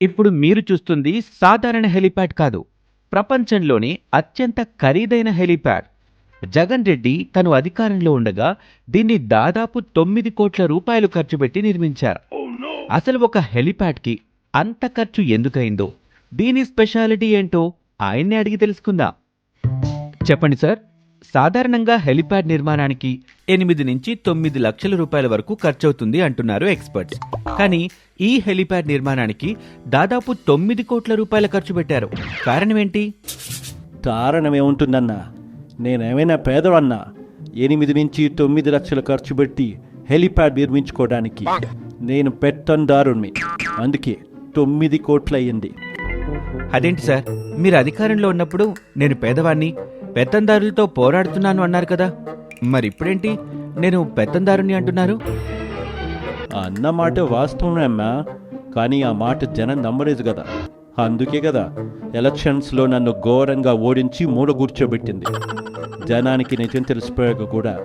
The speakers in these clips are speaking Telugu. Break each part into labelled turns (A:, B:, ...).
A: ఇప్పుడు మీరు చూస్తుంది సాధారణ హెలిప్యాడ్ కాదు. ప్రపంచంలోని అత్యంత ఖరీదైన హెలిప్యాడ్. జగన్ రెడ్డి తను అధికారంలో ఉండగా దీన్ని దాదాపు తొమ్మిది కోట్ల రూపాయలు ఖర్చు పెట్టి నిర్మించారు. అసలు ఒక హెలిప్యాడ్కి అంత ఖర్చు ఎందుకైందో? దీని స్పెషాలిటీ ఏంటో ఆయన్నే అడిగి తెలుసుకుందాం. చెప్పండి సార్. సాధారణంగా హెలిప్యాడ్ నిర్మాణానికి ఎనిమిది నుంచి తొమ్మిది లక్షల రూపాయల వరకు ఖర్చవుతుంది అంటున్నారు ఎక్స్పర్ట్స్ కానీ ఈ హెలిప్యాడ్ నిర్మాణానికి దాదాపు తొమ్మిది కోట్ల రూపాయల ఖర్చు పెట్టారు. కారణం ఏంటి
B: కారణం ఏముంటుందన్నా నేనేమైనా పేదవన్నా? ఎనిమిది నుంచి తొమ్మిది లక్షలు ఖర్చు పెట్టి హెలిప్యాడ్ నిర్మించుకోవడానికి నేను పెత్తందారుణ్ణి అందుకే తొమ్మిది కోట్లయ్యింది.
A: అదేంటి సార్? మీరు అధికారంలో ఉన్నప్పుడు నేను పేదవాణ్ణి పెత్తందారులతో పోరాడుతున్నాను అన్నారు కదా. మరి ఇప్పుడేంటి నేను పెత్తందారుని అంటున్నారు?
B: అన్న మాట వాస్తవమే అమ్మా. కానీ ఆ మాట జనం నమ్మలేదు కదా. అందుకే కదా ఎలక్షన్స్లో నన్ను ఘోరంగా ఓడించి మూల కూర్చోబెట్టింది. జనానికి నిజం తెలిసిపోయాక కూడా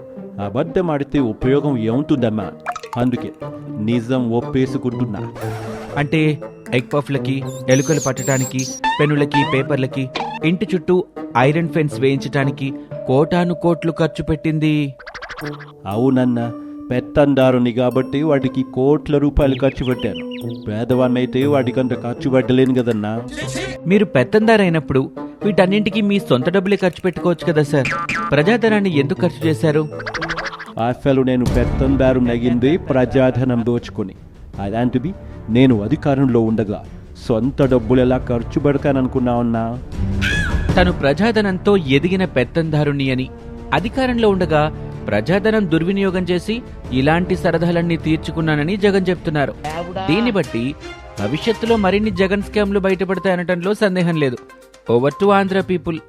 B: అబద్ధం ఆడితే ఉపయోగం ఏముంటుందమ్మా? అందుకే నిజం ఒప్పేసుకుంటున్నా.
A: అంటే ఎగ్ పఫ్లకి ఎలుకలు పట్టడానికి పెన్నులకి పేపర్లకి ఇంటి చుట్టూ ఐరన్ ఫెన్స్ వేయించడానికి కోటాను కోట్లు ఖర్చు పెట్టింది.
B: అవునన్నా పెత్తందారుని కాబట్టి వాడికి కోట్ల రూపాయలు ఖర్చు పెట్టాను. పేదవాన్నైతే వాడికంత ఖర్చు పెట్టలేను కదన్నా.
A: మీరు పెత్తందారైనప్పుడు వీటన్నింటికి మీ సొంత డబ్బులే ఖర్చు పెట్టుకోవచ్చు కదా సార్. ప్రజాధనాన్ని ఎందుకు ఖర్చు చేశారు?
B: అసలు నేను పెత్తందారు నగింది ప్రజాధనం దోచుకొని. అలాంటివి నేను అధికారంలో ఉండగా సొంత డబ్బులు ఎలా ఖర్చు పెడతాననుకున్నావన్నా?
A: తను ప్రజాధనంతో ఎదిగిన పెత్తందారుణ్ణి అని. అధికారంలో ఉండగా ప్రజాధనం దుర్వినియోగం చేసి ఇలాంటి సరదాలన్నీ తీర్చుకున్నానని జగన్ చెప్తున్నారు. దీన్ని బట్టి భవిష్యత్తులో మరిన్ని జగన్ స్కామ్లు బయటపడతాయనటంలో సందేహం లేదు. Over to Andhra people.